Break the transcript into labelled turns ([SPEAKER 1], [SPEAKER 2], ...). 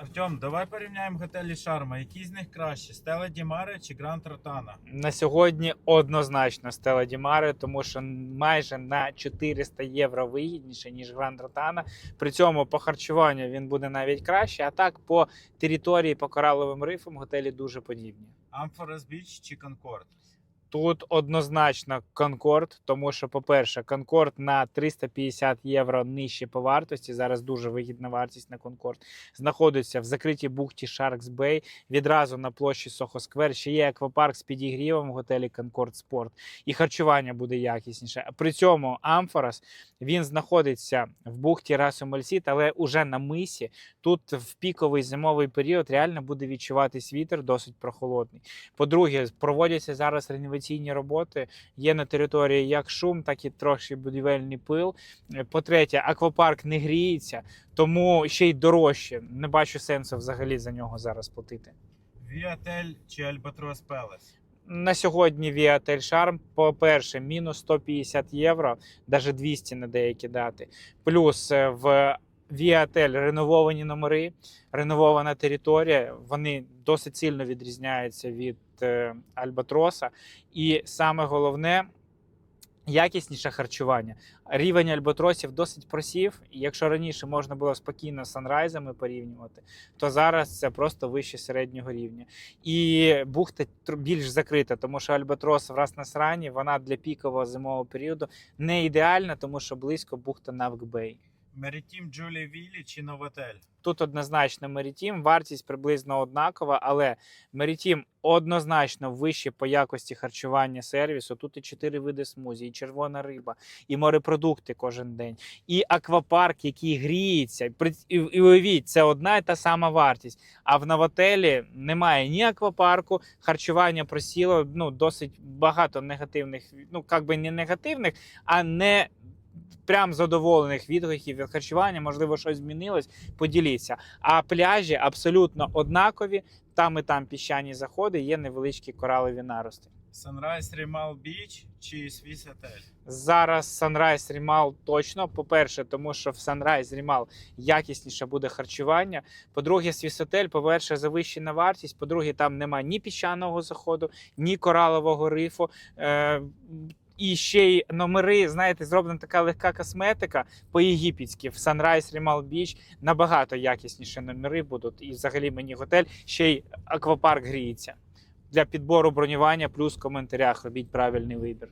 [SPEAKER 1] Артем, давай порівняємо готелі Шарма. Які з них краще? Стела Дімаре чи Гранд Ротана?
[SPEAKER 2] На сьогодні однозначно Стела Дімаре, тому що майже на 400 євро вигідніше, ніж Гранд Ротана. При цьому по харчуванню він буде навіть краще. А так по території, по кораловим рифам готелі дуже подібні.
[SPEAKER 1] Амфорес Біч чи Конкорд?
[SPEAKER 2] Тут однозначно Конкорд, тому що, по-перше, Конкорд на 350 євро нижче по вартості. Зараз дуже вигідна вартість на Конкорд. Знаходиться в закритій бухті Sharks Bay, відразу на площі Сохо Сквер. Ще є аквапарк з підігрівом в готелі Конкорд Спорт. І харчування буде якісніше. При цьому Амфорас він знаходиться в бухті Расу але уже на мисі. Тут в піковий зимовий період реально буде відчуватись вітер досить прохолодний. По-друге, проводяться зараз реноваційні роботи. Є на території як шум, так і трохи будівельний пил. Е, По-третє, аквапарк не гріється, тому ще й дорожче. Не бачу сенсу взагалі за нього зараз платити.
[SPEAKER 1] Віатель чи Альбатрос Пелес?
[SPEAKER 2] На сьогодні Віатель Шарм, по-перше, мінус 150 євро, навіть 200 на деякі дати. Плюс е, в Віатель ренововані номери, реновована територія. Вони досить сильно відрізняються від е, Альбатроса. І саме головне. Якісніше харчування. Рівень альбатросів досить просів. І якщо раніше можна було спокійно з санрайзами порівнювати, то зараз це просто вище середнього рівня. І бухта більш закрита, тому що альбатрос на срані, вона для пікового зимового періоду не ідеальна, тому що близько бухта Навкбей.
[SPEAKER 1] Мерітім Джулі Віллі чи Новотель?
[SPEAKER 2] Тут однозначно Мерітім, вартість приблизно однакова, але Мерітім однозначно вище по якості харчування сервісу. Тут і чотири види смузі, і червона риба, і морепродукти кожен день, і аквапарк, який гріється. І уявіть, це одна і та сама вартість. А в новотелі немає ні аквапарку, харчування просіло. Ну досить багато негативних, ну як би не негативних, а не. Прям задоволених відгуків від харчування, можливо, щось змінилось. Поділіться. А пляжі абсолютно однакові. Там і там піщані заходи, є невеличкі коралові нарости.
[SPEAKER 1] Sunrise Rimal Beach чи Swiss Hotel?
[SPEAKER 2] Зараз Sunrise Rimal точно. По-перше, тому що в Sunrise Rimal якісніше буде харчування. По-друге, Свісотель, по-перше, завищена вартість. По-друге, там немає ні піщаного заходу, ні коралового рифу. І ще й номери, знаєте, зроблена така легка косметика по-єгипетськи. В Sunrise Rimal Beach набагато якісніші номери будуть. І взагалі мені готель ще й аквапарк гріється. Для підбору бронювання плюс в коментарях робіть правильний вибір.